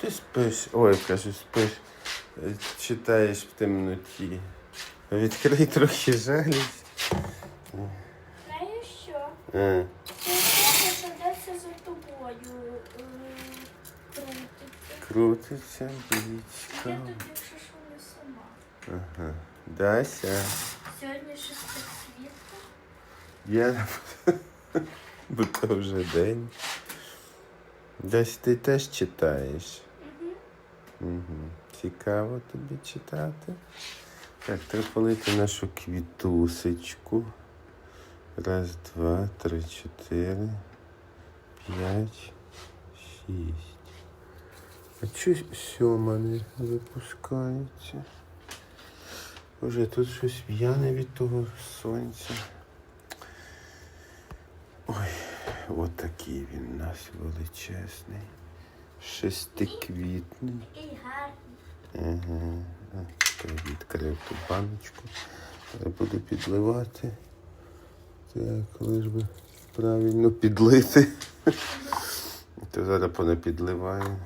Чи спиш? Ой, кажу, спиш. Е, Читаєш в темноті. Відкрий трохи жалість. Знаєш що? А, те, що десь за тобою е, крутиться. крутиться Я бічка. тобі якщо що не сама. Ага. Дася. Сьогодні шестисвітка. Я бо то вже день. Десь ти теж читаєш. Цікаво тобі читати. Так, треба полити нашу квітусечку. Раз, два, три, чотири, п'ять, шість. А чого сьома не випускається? Боже, тут щось в'яне від того сонця. Ой, от він у нас величезний. Шестиквітний. Ага. Відкрив ту баночку. Я буду підливати. Так, лиш би правильно підлити. То зараз понапідливаю.